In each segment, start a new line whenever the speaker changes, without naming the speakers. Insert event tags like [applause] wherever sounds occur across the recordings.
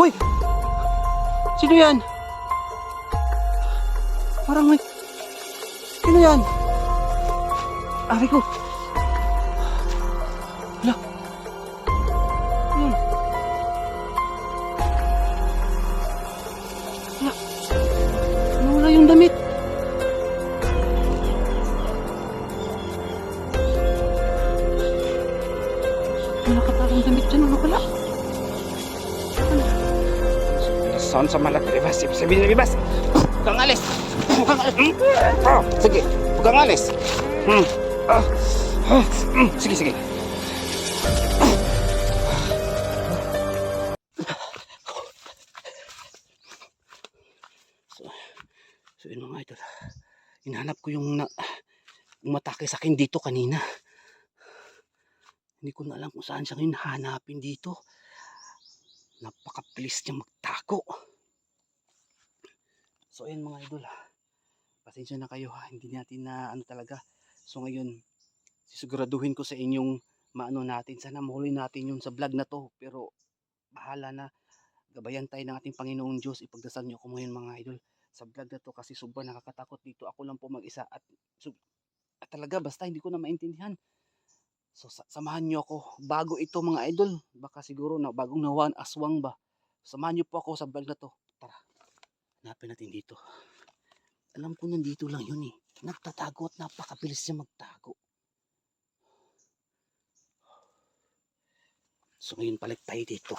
Hoy! Sino yan? Parang may... Sino yan? Ari ko. Hala. Yun. Hala. Nawala yung damit. May nakatarang damit dyan.
Son sa malaki bebas, ibig sabihin na bebas. Huwag alis. Huwag kang alis. Hmm? Oh, sige, huwag alis. Hmm. Ah. Ah. Hmm. Sige, sige.
So, so yun mga idol. Hinahanap ko yung na, umatake sa akin dito kanina. Hindi ko na alam kung saan siya ngayon hanapin dito. Napaka-please niya magtago. So ayun mga idol. Pasensya na kayo ha. Hindi natin na ano talaga. So ngayon, sisiguraduhin ko sa inyong maano natin. Sana mahuli natin yun sa vlog na to. Pero bahala na. Gabayan tayo ng ating Panginoong Diyos. Ipagdasal niyo ako ngayon mga idol sa vlog na to kasi sobrang nakakatakot dito. Ako lang po mag-isa at, at talaga basta hindi ko na maintindihan. So sa- samahan niyo ako bago ito mga idol. Baka siguro na bagong nawan aswang ba. Samahan niyo po ako sa vlog na to. Hanapin natin dito. Alam ko nandito lang yun eh. Nagtatago at napakabilis niya magtago. So ngayon palit tayo dito.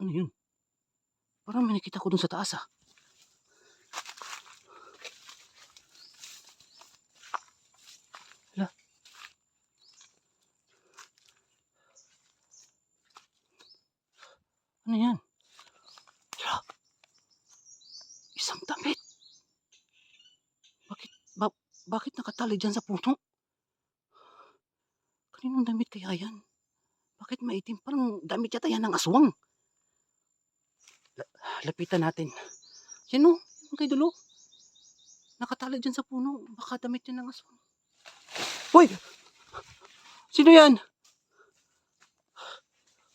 Ano yun? Parang may nakita ko dun sa taas ah. Hala. Ano yan? Hala. Isang damit. Bakit, ba, bakit nakatali dyan sa puno? Kaninong damit kaya yan? Bakit maitim? Parang damit yata yan ng aswang. La- lapitan natin. Yan o, yung kay dulo. Nakatali dyan sa puno. Baka damit yan ng aswang. Hoy! Sino yan?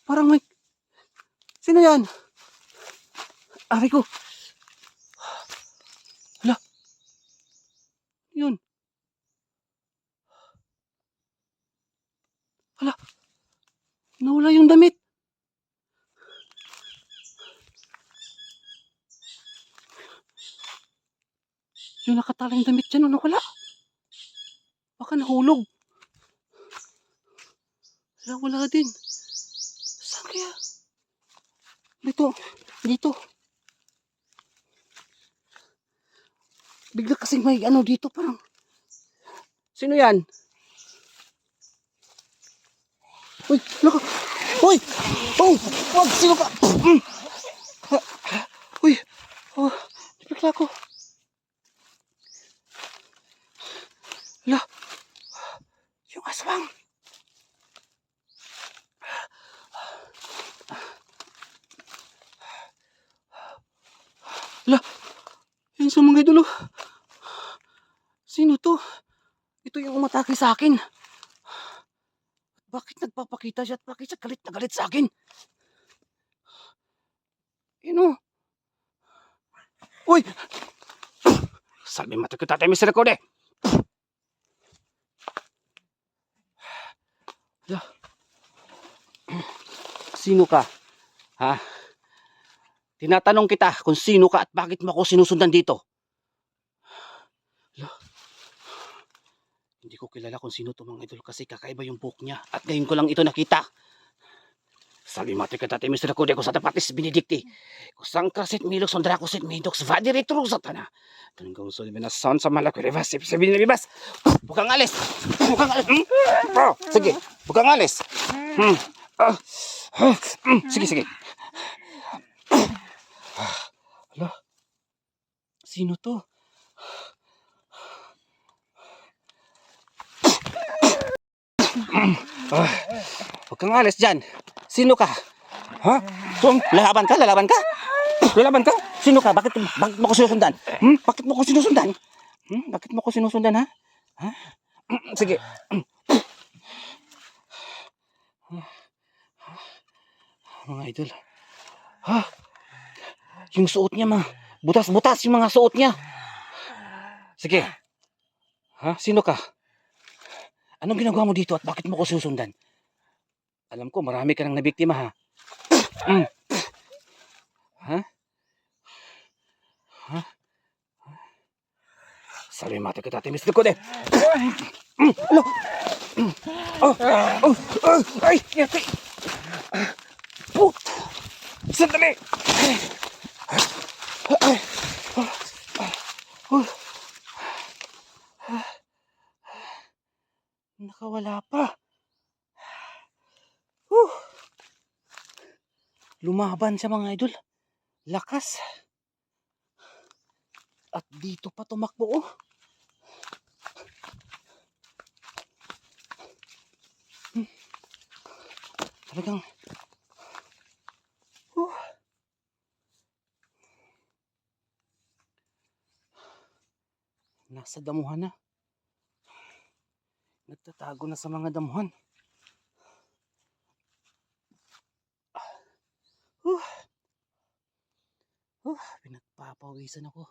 Parang may... Sino yan? Ari ko. Hala. Yun. Hala. Nawala yung damit. Yung nakatalang damit dyan, ano wala? Baka nahulog. Wala, wala din. Saan kaya? Dito, dito. Bigla kasing may ano dito, parang... Sino yan? Uy, naka... Uy! Oh! Wag! Sino ka? Mm. Uy! Oh, bigla ko. Hala. Yung aswang. Hala. Yan sa mga idolo. Sino to? Ito yung umatake sa akin. Nagpapakita siya at bakit siya galit na galit sa akin? Ino? Uy!
Salve mata kita tayo misericorde.
Sino ka? Ha? Tinatanong kita kung sino ka at bakit mo ako sinusundan dito. Hindi ko kilala kung sino to mga idol kasi kakaiba yung buhok niya at ngayon ko lang ito nakita.
Salve mata kita tayo misericorde ko sa tapatis benedicti. Kusang krasit milos on dracosit midox vadi retro sa tana. Tungkong sulbi na son sa malaki bebas, ibig sabihin na bebas. Huwag kang alis. Huwag kang alis. Hmm? Oh, sige, huwag kang alis. Hmm. Ah. Ah. Hmm. Sige, sige.
Sino to?
Ah, Huwag kang alis dyan. Sino ka? Ha? So, lalaban ka? Lalaban ka? Lalaban ka? Sino ka? Bakit, bakit mo ko sinusundan? Hmm? Bakit mo ko sinusundan? Hmm? Bakit mo ko sinusundan, ha? Ha? Hmm, Sige. Mga idol. Ha? Yung suot niya, mga butas-butas yung mga suot niya. Sige. Ha? Sino ka? Anong ginagawa mo dito at bakit mo ko susundan? Alam ko, marami ka nang nabiktima, ha? Mm. Ha? Ha? Sabi mati kita, timis ko de. Mm. Ano? Mm. Oh, oh, oh, ay, yati. Put. Sandali. Nakawala pa. Whew. Lumaban siya mga idol. Lakas. At dito pa tumakbo oh. Hmm. Talagang Whew. Nasa damuhan na. Nagtatago na sa mga damuhan. Huh. Huh. Pinagpapawisan ako.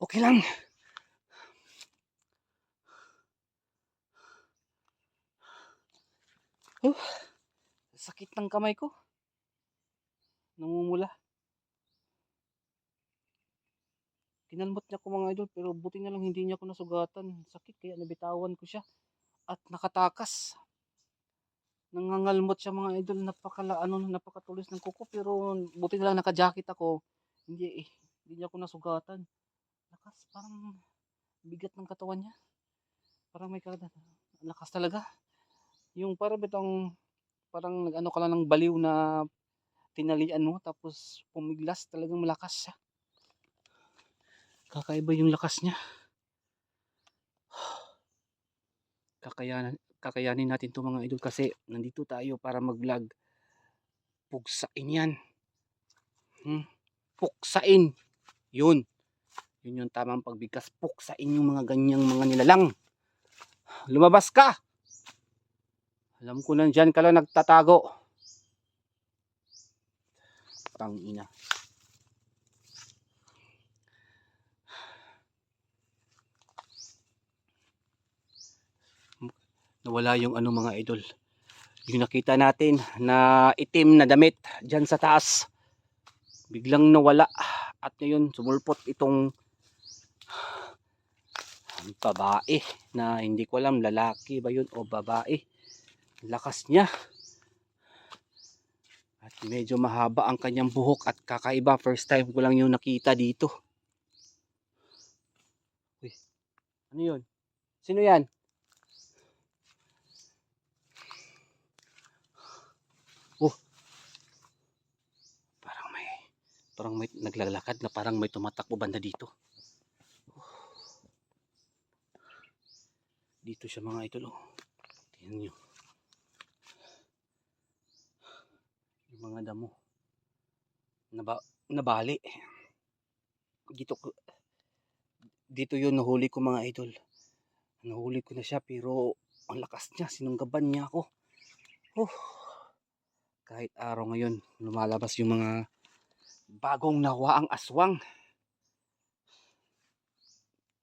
Okay lang. Huh. Sakit ng kamay ko. Namumula. Kinalmot niya ko mga idol pero buti na lang hindi niya ako nasugatan. Sakit kaya nabitawan ko siya. At nakatakas. Nangangalmot siya mga idol. Napakala, ano, napakatulis ng kuko pero buti na lang naka-jacket ako. Hindi eh. Hindi niya ako nasugatan. Lakas parang bigat ng katawan niya. Parang may kada. Lakas talaga. Yung parang bitang parang nag-ano ka lang ng baliw na tinalian mo tapos pumiglas talagang malakas siya. Kakaiba yung lakas niya. [sighs] Kakayanan, kakayanin natin to mga idol kasi nandito tayo para mag-vlog. Pugsain yan. Hmm? Puksain. Yun. Yun yung tamang pagbigkas. Puksain yung mga ganyang mga nilalang. Lumabas ka! Alam ko nandyan ka lang nagtatago. Tangina. Nawala yung ano mga idol. Yung nakita natin na itim na damit dyan sa taas. Biglang nawala. At ngayon sumulpot itong babae na hindi ko alam lalaki ba yun o babae. Lakas niya. At medyo mahaba ang kanyang buhok at kakaiba. First time ko lang yung nakita dito. Uy, ano yun? Sino yan? Oh. Parang may parang may naglalakad na parang may tumatakbo banda dito. Dito siya mga idol. Oh. Tingnan nyo. Yung mga damo. Naba, nabali. Dito ko dito yun nahuli ko mga idol. Nahuli ko na siya pero ang lakas niya. Sinunggaban niya ako. Oh. Kahit araw ngayon lumalabas yung mga bagong nawaang aswang.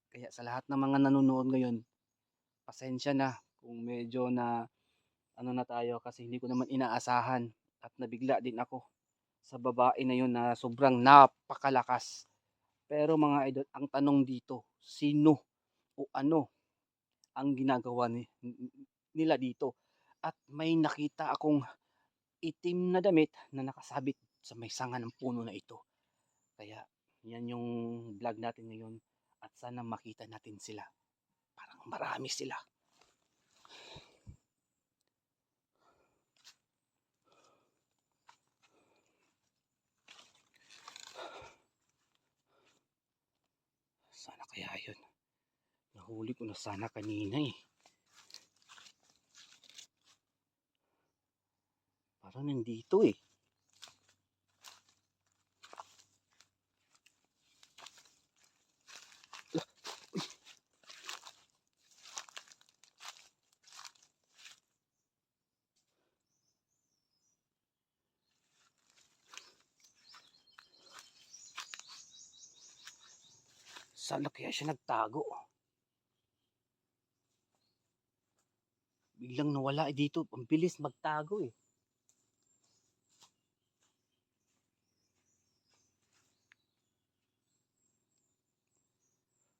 Kaya sa lahat ng mga nanonood ngayon, pasensya na kung medyo na ano na tayo kasi hindi ko naman inaasahan at nabigla din ako sa babae na yun na sobrang napakalakas. Pero mga idol, ang tanong dito, sino o ano ang ginagawa ni, nila dito? At may nakita akong itim na damit na nakasabit sa may sanga ng puno na ito. Kaya yan yung vlog natin ngayon at sana makita natin sila. Parang marami sila. Sana kaya yun. Nahuli ko na sana kanina eh. Parang nandito eh. Saan na kaya siya nagtago?
Biglang nawala eh dito. Ang bilis magtago eh.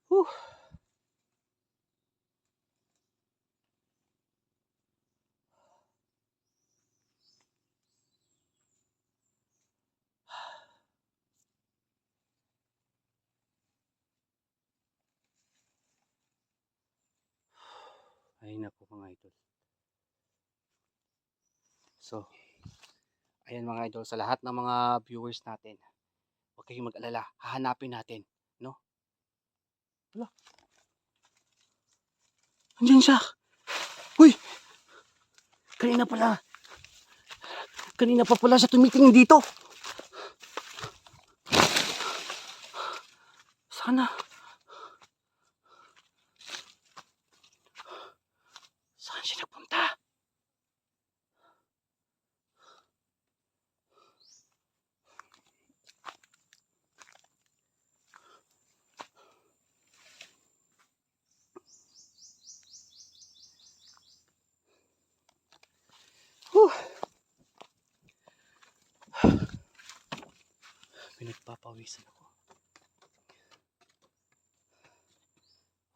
Whew. Ay naku mga idol. So, ayan mga idol, sa lahat ng mga viewers natin, huwag kayong mag-alala, hahanapin natin, no? Wala. Andiyan siya! Uy! Kanina pala, kanina pa pala siya tumitingin dito. Sana. Saan siya nagpunta? Whew. Pinagpapawisan ako.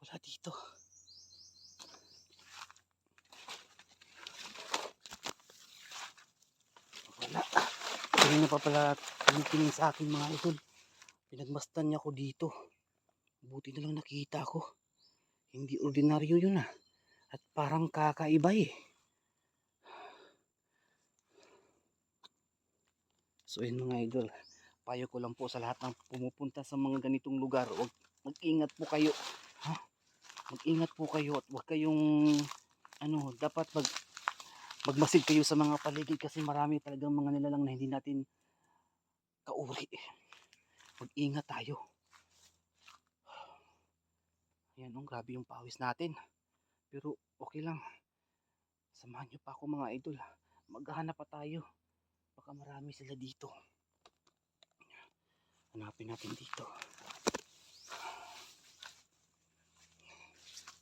Wala dito. Wala. Kanina pa pala tinitingin sa akin mga idol. Pinagmastan niya ako dito. Buti na lang nakita ko. Hindi ordinaryo yun ah. At parang kakaiba eh. So yun mga idol. Payo ko lang po sa lahat ng pumupunta sa mga ganitong lugar. Wag, mag-ingat po kayo. Ha? Mag-ingat po kayo at wag kayong ano, dapat mag magmasid kayo sa mga paligid kasi marami talagang mga nilalang na hindi natin kauri. Mag-ingat tayo. Ayan, oh, grabe yung pawis natin. Pero okay lang. Samahan niyo pa ako mga idol. Maghahanap pa tayo. Baka marami sila dito. Hanapin natin dito.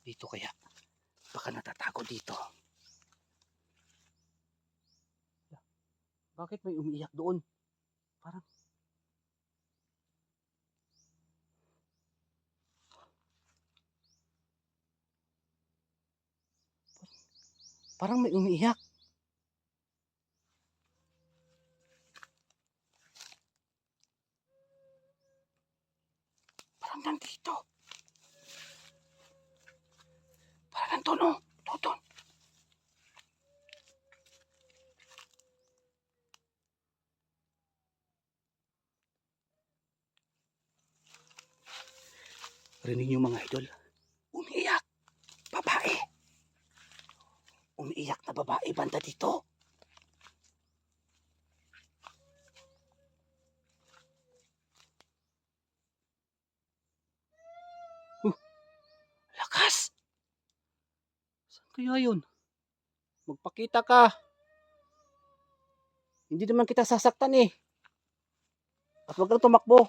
Dito kaya. Baka natatago dito. Bakit may umiiyak doon? Parang Parang may umiiyak. Parang nandito. Parang nandun, oh. Doon. Rinig niyo mga idol. Umiiyak. Babae. Umiiyak na babae banda dito. Huh. Lakas. Saan kaya yun? Magpakita ka. Hindi naman kita sasaktan eh. At wag kang tumakbo.